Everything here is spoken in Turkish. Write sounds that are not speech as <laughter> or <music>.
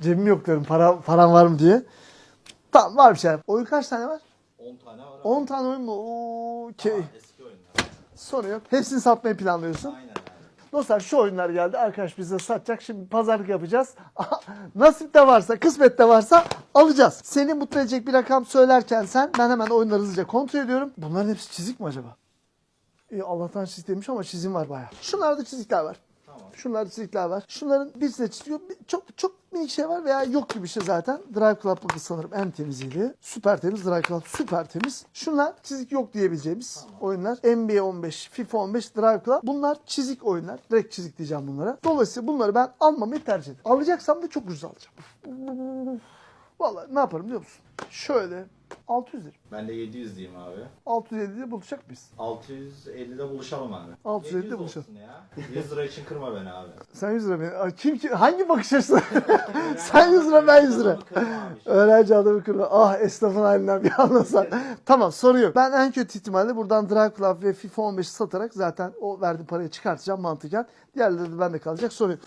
Cebim yok diyorum para, param var mı diye. Tamam var bir şey. Oyun kaç tane var? 10 tane var. 10 tane oyun mu? Oo, Okey. Aa, eski oyunlar. Sorun yok. Hepsini satmayı planlıyorsun. Aynen. Dostlar şu oyunlar geldi. Arkadaş bize satacak. Şimdi pazarlık yapacağız. Nasip de varsa, kısmet de varsa alacağız. Seni mutlu edecek bir rakam söylerken sen ben hemen oyunları hızlıca kontrol ediyorum. Bunların hepsi çizik mi acaba? İyi Allah'tan çizik demiş ama çizim var bayağı. Şunlarda çizikler var. Tamam. Şunlarda çizikler var. Şunların birisinde çizik yok. Bir- Çok minik şey var veya yok gibi bir şey zaten. Drive Club bakın sanırım en temiziydi. Süper temiz. Drive Club süper temiz. Şunlar çizik yok diyebileceğimiz oyunlar. NBA 15, FIFA 15, Drive Club. Bunlar çizik oyunlar. Direkt çizik diyeceğim bunlara. Dolayısıyla bunları ben almamayı tercih ederim. Alacaksam da çok ucuz alacağım. Vallahi ne yaparım biliyor musun? Şöyle 600 lira. Ben de 700 diyeyim abi. 650'de buluşacak mıyız? 650'de buluşalım abi. 650'de 700 buluşalım. olsun ya. 100 lira için kırma beni abi. <laughs> Sen 100 lira beni. Kim ki? Hangi bakış açısı? <laughs> Sen 100 lira ben 100 lira. Adamı kırma abi. Öğrenci adamı kırma. Ah esnafın halinden bir anlasan. <laughs> tamam soru yok. Ben en kötü ihtimalle buradan Club ve FIFA 15'i satarak zaten o verdiğim parayı çıkartacağım mantıken. Diğerleri de bende kalacak. Sorun yok.